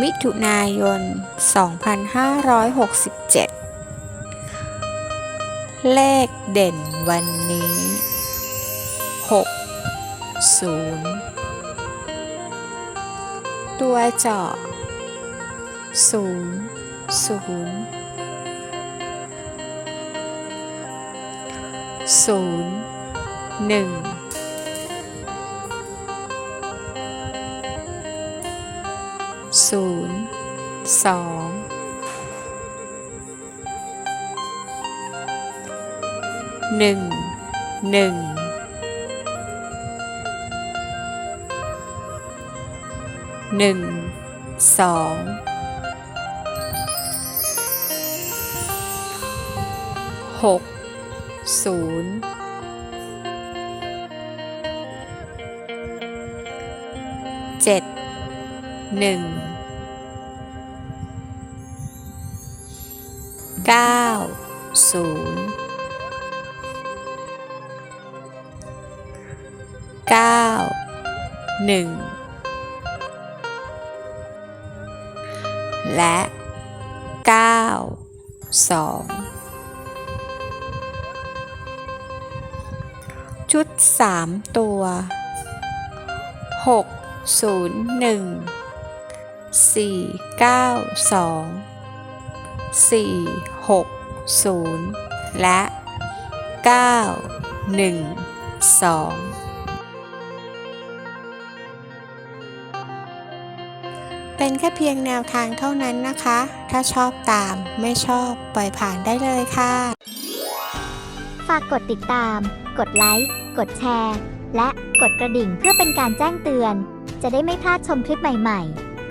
มิถุนายน 2567 เลขเด่นวันนี้ 6 0 ตัวเจาะ 0 0 0 1 ศูนย์สองหนึ่งหนึ่งหนึ่งสองหกศูนย์เจ็ด หนึ่งเก้าศูนย์เก้าหนึ่งและเก้าสองชุดสามตัวหกศูนย์หนึ่ง สี่เก้าสองสี่หกศูนย์และเก้าหนึ่งสองเป็นแค่เพียงแนวทางเท่านั้นนะคะ ถ้าชอบตามไม่ชอบปล่อยผ่านได้เลยค่ะ ฝากกดติดตาม กดไลค์ กดแชร์ และกดกระดิ่งเพื่อเป็นการแจ้งเตือน จะได้ไม่พลาดชมคลิปใหม่ ๆ